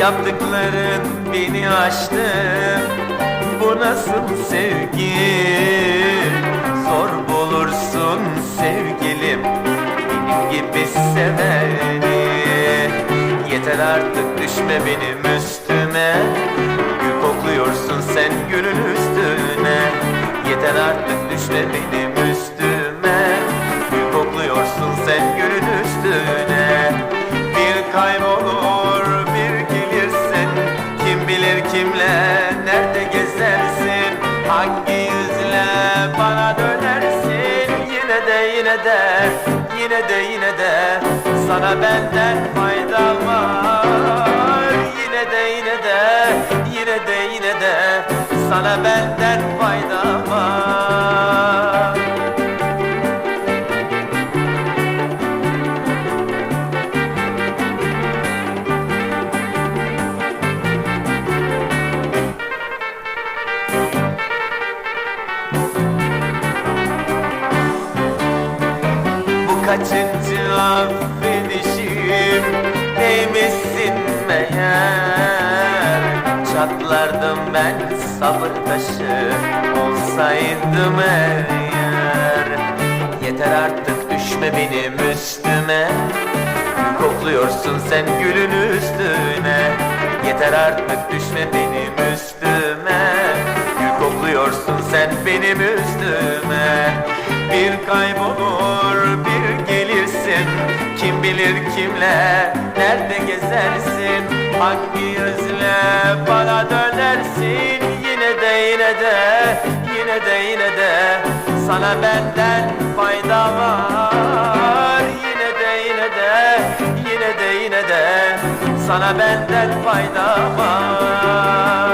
Yaptıkların beni aştı. Bu nasıl sevgi? Zor bulursun sevgilim Benim gibi seveni. Yeter artık düşme benim üstüme. Gül kokluyorsun sen gülün üstüne. Yeter artık düşme benim üstüme. Gül kokluyorsun sen gülün üstüne. Bir kaybolur kimle nerede gezersin? Hangi yüzle bana dönersin? Yine de yine de yine de yine de Sana benden fayda var. Yine de yine de yine de yine de Sana benden kaçıncı affedişim? Neymişsin meğer. Çatlardım ben sabır taşı Olsaydım eğer. Yeter artık düşme benim üstüme. Kokluyorsun sen gülün üstüne. Yeter artık düşme benim üstüme. Gül kokluyorsun sen benim üstüme. Bir kaybolur bir Kim bilir kimle nerede gezersin? Hangi yüzle bana dönersin? Yine de yine de yine de yine de. Sana benden fayda var. Yine de yine de yine de yine de. Sana benden fayda var